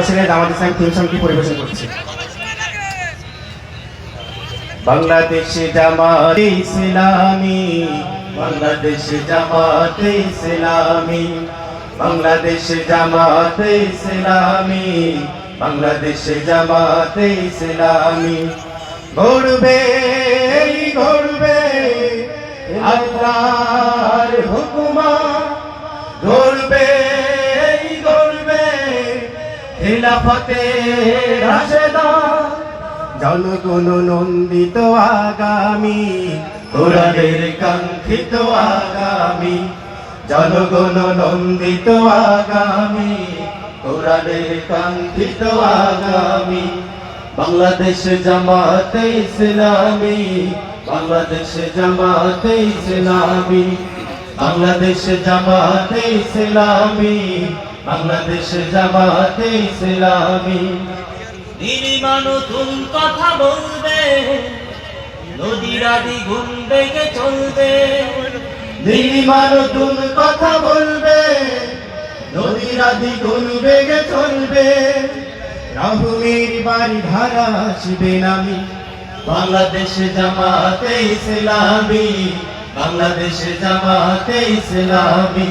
ইসলাম পরিবেশন করছে? বাংলাদেশ জামাত ইসলামী, বাংলাদেশ জামাত ইসলামী, বাংলাদেশ জামাত ইসলামী, বাংলাদেশ জামাত ইসলামী। ঘুরবে ঘুরবে আল্লাহর খিলাফতে জনগণ নন্দিত আগামী কোরআনের কাঙ্ক্ষিত আগামী। জনগণ নন্দিত আগামী কোরআনের কাঙ্ক্ষিত আগামী। বাংলাদেশ জামাতে ইসলামী, বাংলাদেশ জামাতে ইসলামী। বাংলাদেশ জামাতে ইসলামী বাংলাদেশ জামাতে ইসলামী। নীলিমা নতুন কথা বলবে নদীরা দ্বিগুণ বেগে চলবে। নীলিমা নতুন কথা বলবে নদীরা দ্বিগুণ বেগে চলবে। রাহুলের বাড়ি ধারা আসবে নামি। বাংলাদেশ জামাতে ইসলামী বাংলাদেশ জামাতে ইসলামী।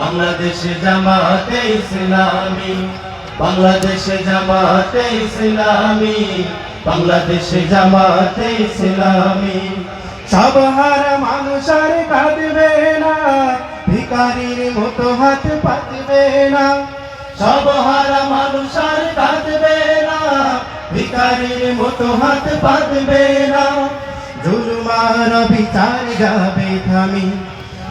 বাংলাদেশ জামাতে ইসলামী, বাংলাদেশ জামাতে ইসলামী, বাংলাদেশ জামাতে ইসলামী। সব হারা মানুষ আর কাঁদবে না, ভিকারির মতো হাত পাতবে না। সব হারা মানুষ আর কাঁদবে না, ভিকারির মতো হাত পাতবে না। জুলুমার বিচার যাবে থামি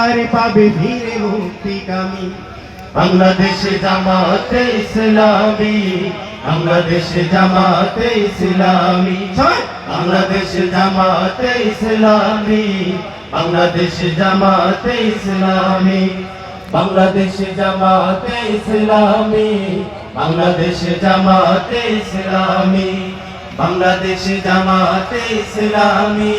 অধিকার পাবে ধীরে মুক্তিকামী বাংলাদেশ জামাতে ইসলামী, বাংলাদেশ জামাতে ইসলামী। বাংলাদেশ জামাতে ইসলামী, বাংলাদেশে জামাতে ইসলামী। বাংলাদেশ জামাতে ইসলামী, বাংলাদেশ জামাতে ইসলামী। বাংলাদেশ জামাতে ইসলামী